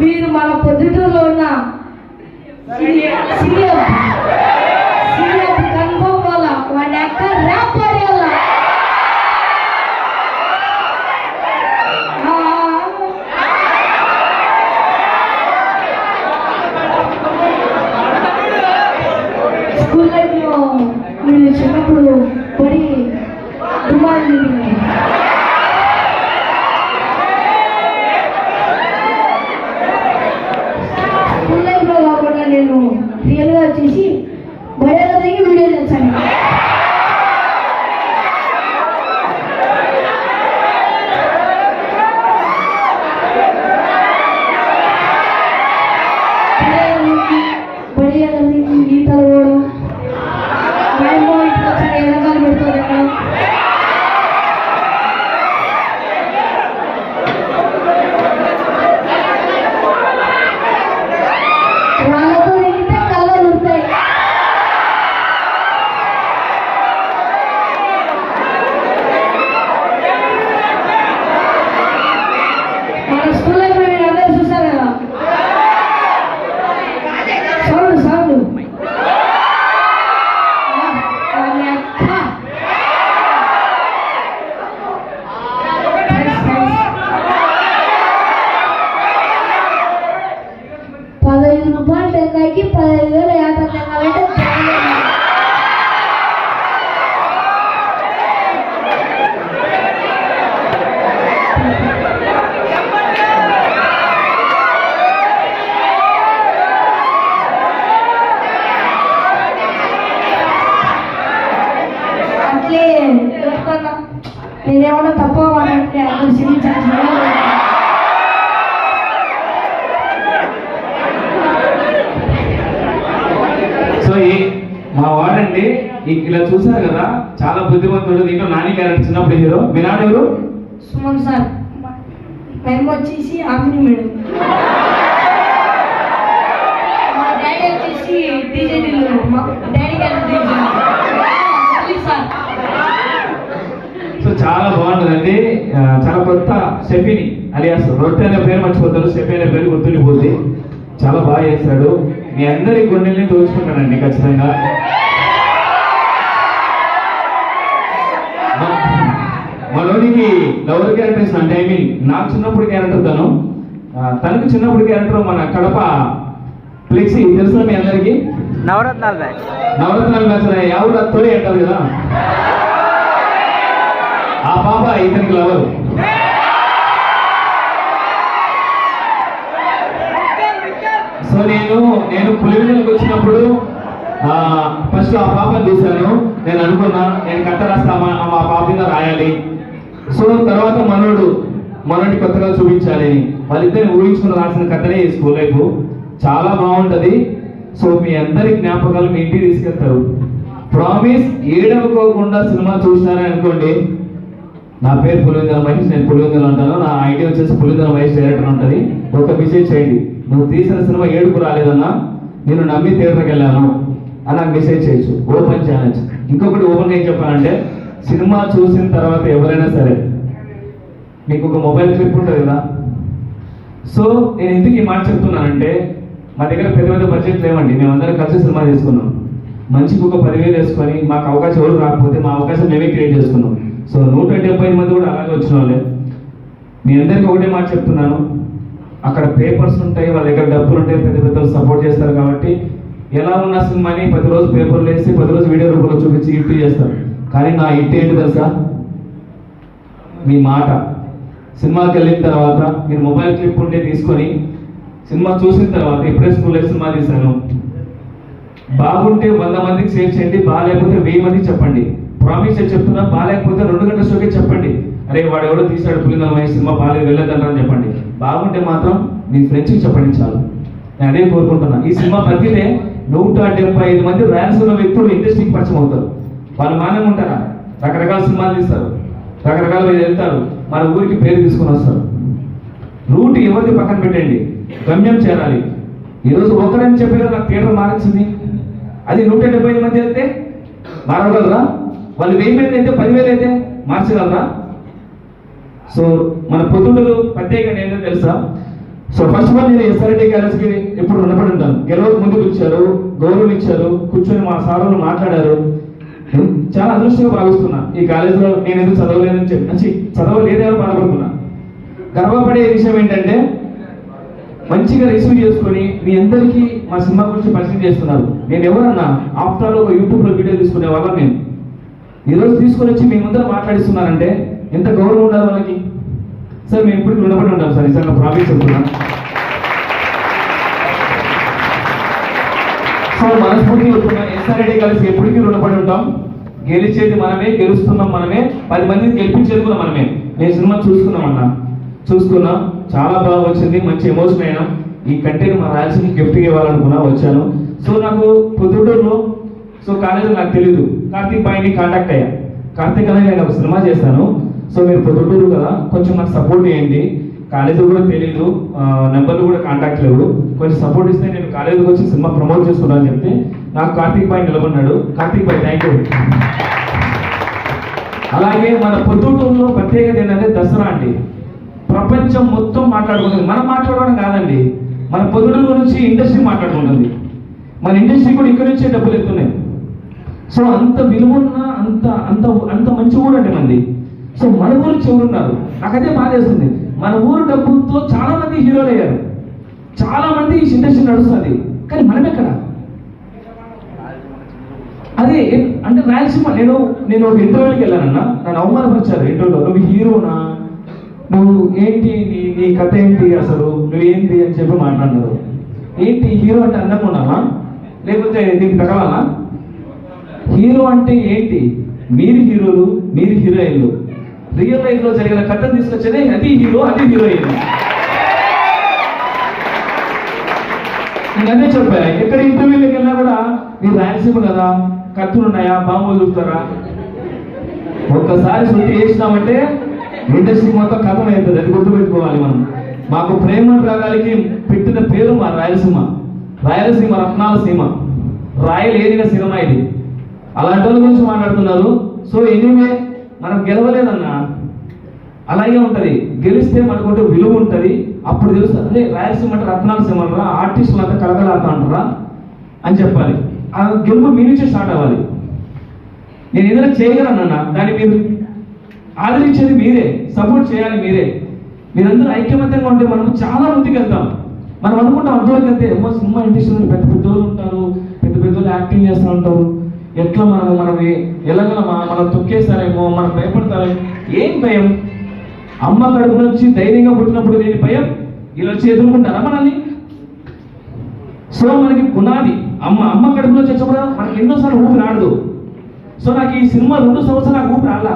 మీరు మన పొద్దుటూరులో ఉన్న సీఎం సీఎం కన్ఫర్మ్ వల్ల వాడి అక్క ర్యాప్ పాడేయాల స్కూల్ లైఫ్లో మీరు చిన్నప్పుడు పడి దుమాలు స్కూల్ లైఫ్లో కాకుండా నేను రియల్గా వచ్చేసి నేనేమన్నా తప్ప అంటే అందరూ క్షమించాల్సిన సో ఈ మా వాడండి ఇలా చూసారు కదా చాలా బుద్ధిమంతుడు దీంట్లో నాని క్యారెక్టర్ చిన్నప్పుడు హీరో. మీ నాన్న ఎవరు? సుమన్ సార్. మేము వచ్చేసి ఆంజనీ మేడం. మా డాడీ వచ్చేసి టీజేడీలో మా డాడీ గారు సార్ సో చాలా బాగుంటుందండి చాలా కొత్త షెఫీని అలియాస్ రొట్టె అనే పేరు మర్చిపోతారు. షెఫీ అనే పేరు గుర్తుండిపోద్ది. చాలా బాగా చేస్తాడు. మీ అందరి గుండెల్ని దోచుకుంటానండి ఖచ్చితంగా. మ- మనోడికి లవర్ క్యారెక్టర్స్ అంటే ఐ మీన్ నాకు చిన్నప్పుడు క్యారెక్టర్ తను. తనకు చిన్నప్పుడు క్యారెక్టర్ మన కడప ఫ్లెక్సీ. తెలుసా మీ అందరికి? నవరత్నాల బ్యాచ్. నవరత్నాలు మ్యాచ్ ఎవరు తోడి అంటారు కదా. ఆ పాప ఇతనికి లవరు. సో నేను నేను పులివెందులకు వచ్చినప్పుడు ఫస్ట్ ఆ పాపను చూశాను. నేను అనుకున్నా నేను కట్ట రాస్తామా ఆ పాప మీద రాయాలి. సో తర్వాత మనోడు మనోడి కొత్తగా చూపించాలి. వాళ్ళిద్దరిని ఊహించుకుని రాసిన కథనే స్కూల్ లైఫ్. చాలా బాగుంటుంది. సో మీ అందరి జ్ఞాపకాలు మీ ఇంటికి తీసుకెళ్తారు. ప్రామిస్ ఏడవకోకుండా సినిమా చూసినారని అనుకోండి నా పేరు పులివెందుల మహేష్ నేను పులివెందులు అంటాను నా ఐడి వచ్చేసి పులివెందుల మహేష్ డైరెక్టర్ ఉంటుంది. ఒక మెసేజ్ చేయండి. నువ్వు తీసిన సినిమా ఏడుపు రాలేదన్నా నేను నమ్మి థియేటర్కి వెళ్ళాను. అలా మెసేజ్ చేయొచ్చు. ఓపెన్ ఛాలెంజ్ ఇంకొకటి ఓపెన్ ఏం చెప్పానంటే సినిమా చూసిన తర్వాత ఎవరైనా సరే మీకు ఒక మొబైల్ క్లిప్ ఉంటుంది కదా? సో నేను ఎందుకు ఈ మాట చెప్తున్నానంటే మా దగ్గర పెద్ద పెద్ద బడ్జెట్ లేవండి. మేమందరం కలిసి సినిమా తీసుకున్నాం. మంచికి ఒక పదివేలు వేసుకొని మాకు అవకాశం ఎవరు రాకపోతే మా అవకాశం మేమే క్రియేట్ చేసుకున్నాం. సో నూట డెబ్బై మంది కూడా అలాగే వచ్చిన వాళ్ళే. మీ అందరికీ ఒకటే మాట చెప్తున్నాను. అక్కడ పేపర్స్ ఉంటాయి వాళ్ళ దగ్గర డబ్బులు ఉంటాయి పెద్ద పెద్దలు సపోర్ట్ చేస్తారు కాబట్టి ఎలా ఉన్న సినిమాని ప్రతిరోజు పేపర్లు వేసి ప్రతిరోజు వీడియో రూపంలో చూపించి హిట్ చేస్తారు. కానీ నా ఇట్ ఏంటి తెలుసా? మీ మాట. సినిమాకి వెళ్ళిన తర్వాత మీరు మొబైల్ క్లిప్ ఉంటే తీసుకొని సినిమా చూసిన తర్వాత ఇప్పుడే స్కూల్లో సినిమా తీశాను. బాగుంటే వంద మందికి షేర్ చేయండి బాగాలేకపోతే వెయ్యి మందికి చెప్పండి. ప్రామిస్ చెప్తున్నా బాగాలేకపోతే రెండు గంటల షోకే చెప్పండి. అరే వాడు ఎవడో తీసాడు పులిందల మహేష్ సినిమా బాగాలేదు వెళ్ళొద్దంటారని చెప్పండి. బాగుంటే మాత్రం మీ ఫ్రెండ్స్కి చెప్పండి చాలు. నేను అదే కోరుకుంటున్నా. ఈ సినిమా బతికితే నూట డెబ్బై ఐదు మంది రాయలసీమ వ్యక్తులు ఇండస్ట్రీకి పరిచయం అవుతారు. వాళ్ళు మానే ఉంటారా? రకరకాల సినిమాలు తీస్తారు. రకరకాల మీద వెళ్తారు. మన ఊరికి పేరు తీసుకుని వస్తారు. రూట్ ఎవరిది పక్కన పెట్టండి. గమ్యం చేరాలి. ఈరోజు ఒకరని చెప్పి నాకు థియేటర్ మారించింది అది నూట డెబ్బై ఐదు మంది వెళ్తే మారగలరా? వాళ్ళు వెయ్యి మంది అయితే పదివేలు అయితే మార్చగలరా? సో మన పొద్దుటలు ప్రత్యేకంగా ఏంటో తెలుసా? సో ఫస్ట్ ఆఫ్ ఆల్ నేను ఎస్ఆర్టీ కాలేజ్కి ఎప్పుడు రుణపడి ఉంటాను గెలవకు ముందుకు ఇచ్చారు గౌరవం ఇచ్చారు కూర్చొని మా సార్లు మాట్లాడారు. చాలా అదృష్టంగా భావిస్తున్నా. ఈ కాలేజీలో నేను ఎందుకు చదవలేదని చెప్పి. మంచి చదవలేదని బాధపడుతున్నా. గర్వపడే విషయం ఏంటంటే మంచిగా రిసీవ్ చేసుకొని మీ అందరికీ మా సినిమా గురించి పరిచయం చేస్తున్నారు. నేను ఎవరన్నా ఆఫ్టర్ ఒక యూట్యూబ్లో వీడియో తీసుకునే వాళ్ళ నేను. ఈరోజు తీసుకొని వచ్చి మీ ముందర మాట్లాడిస్తున్నారంటే ఎంత గౌరవం ఉండాలి వాళ్ళకి? సార్ మేము ఇప్పటికి రుణపడి ఉంటాం సార్ నిజంగా ప్రాఫిట్ చెప్తున్నా. సార్ మనస్ఫూర్తిగా చెప్తున్నాం ఎస్ఆర్ఐడి కలిసి ఎప్పటికీ రుణపడి ఉంటాం. గెలిచేది మనమే గెలుస్తున్నాం మనమే పది మందిని గెలిపించేది కూడా మనమే. నేను సినిమా చూసుకున్నాం అన్న. చూసుకున్నా చాలా బాగా వచ్చింది మంచి ఎమోషన్ అయినా. ఈ కంటెంట్ మా రాయాల్సిన గిఫ్ట్ ఇవ్వాలనుకున్నా వచ్చాను. సో నాకు పొద్దుటూరులో సో కాలేజీ నాకు తెలియదు కార్తీక్ బాయ్ని కాంటాక్ట్ అయ్యా. కార్తీక్ అనే నేను ఒక సినిమా చేశాను. సో మీరు పొద్దుటూరు కదా కొంచెం నాకు సపోర్ట్ చేయండి. కాలేజీ కూడా తెలియదు నెంబర్లు కూడా కాంటాక్ట్ లేవు. కొంచెం సపోర్ట్ ఇస్తే నేను కాలేజీకి వచ్చి సినిమా ప్రమోట్ చేసుకున్నాను అని చెప్తే నాకు కార్తీక్ బాయ్ నిలబడినాడు కార్తీక్ బాయ్ థ్యాంక్ యూ అలాగే మన పొద్దుటూరులో ప్రత్యేకత ఏంటంటే దసరా అండి. ప్రపంచం మొత్తం మాట్లాడుకుంటుంది. మనం మాట్లాడడం కాదండి. మన పొద్దుటూరు గురించి ఇండస్ట్రీ మాట్లాడుకుంటుంది. మన ఇండస్ట్రీ కూడా ఇక్కడ నుంచే డబ్బులు ఎత్తున్నాయి. సో అంత విలువ ఉన్న అంత అంత అంత మంచి ఊరు అంటే మంది సో మన ఊరు చెవులున్నారు నాకైతే బాధేస్తుంది మన ఊరు డబ్బులతో చాలా మంది హీరోలు అయ్యారు. చాలా మంది ఈ ఇండస్ట్రీ నడుస్తుంది. కానీ మనం ఎక్కడ? అదే అంటే రాయలసీమ నేను నేను ఒక ఇంటర్వ్యూకి వెళ్ళానన్నా. నన్ను అవమానపరిచారు. ఇంటర్వ్యూలో నువ్వు హీరోనా? నువ్వు ఏంటి? నీ నీ కథ ఏంటి అసలు? నువ్వు ఏంటి? అని చెప్పి మాట్లాడినారు. ఏంటి? హీరో అంటే అందంగా ఉన్నావా? లేకపోతే నీకు తగలాలా? హీరో అంటే ఏంటి? మీరు హీరోలు మీరు హీరోయిన్లు. రియల్ లైఫ్లో జరిగిన కథ తీసుకొచ్చేదే అది హీరో అది హీరోయిన్. నేను అదే చెప్పా ఎక్కడ ఇంటర్వ్యూలకు వెళ్ళినా కూడా మీరు రాయలసీమ కదా? కత్తులు ఉన్నాయా? బాంబులు చూస్తారా? ఒక్కసారి శృతి చేసినామంటే ఇండస్ట్రీ మొత్తం కథం అవుతుంది అది గుర్తుపెట్టుకోవాలి మనం. మాకు ప్రేమ రాగాలకి పెట్టిన పేరు మా రాయలసీమ. రాయలసీమ రత్నాల సీమ. రాయలేనిన సినిమా ఇది. అలాంటి వాళ్ళ గురించి మాట్లాడుతున్నారు. సో ఎనీవే మనం గెలవలేదన్నా అలాగే ఉంటుంది. గెలిస్తే మనకు విలువ ఉంటుంది. అప్పుడు తెలుస్తుంది. అదే రాయలసీమ అంటే రత్నాల సీమ అంటారా ఆర్టిస్టులు అంతా కలగలాడుతా అంటారా అని చెప్పాలి. ఆ గెలుపు మీ నుంచే స్టార్ట్ అవ్వాలి. నేను ఏదైనా చేయగలనన్నా దాన్ని మీరు ఆదరించేది మీరే సపోర్ట్ చేయాలి మీరే. మీరందరూ ఐక్యమత్యంగా ఉంటే మనం చాలా ముందుకు వెళ్తాం. మనం అనుకుంటాం అంతవరకు వెళ్తే ఏమో సినిమా ఇండస్ట్రీలో పెద్ద పెద్ద వాళ్ళు ఉంటారు పెద్ద పెద్ద వాళ్ళు యాక్టింగ్ చేస్తూ ఉంటారు ఎట్లా మనం మనవి ఎలాగలమా మనం తొక్కేస్తారేమో మనం భయపడతారేమో ఏం భయం? అమ్మ కడుపు నుంచి ధైర్యంగా పుట్టినప్పుడు లేని భయం? ఇలా వచ్చి ఎదుర్కొంటారా మనల్ని? సో మనకి పునాది అమ్మ అమ్మ కడుపులో చేసప్పుడు మనకి ఎన్నోసార్లు ఊపిరి రాడదు సో నాకు ఈ సినిమా రెండు సంవత్సరాలు నాకు ఊపిరి రాలా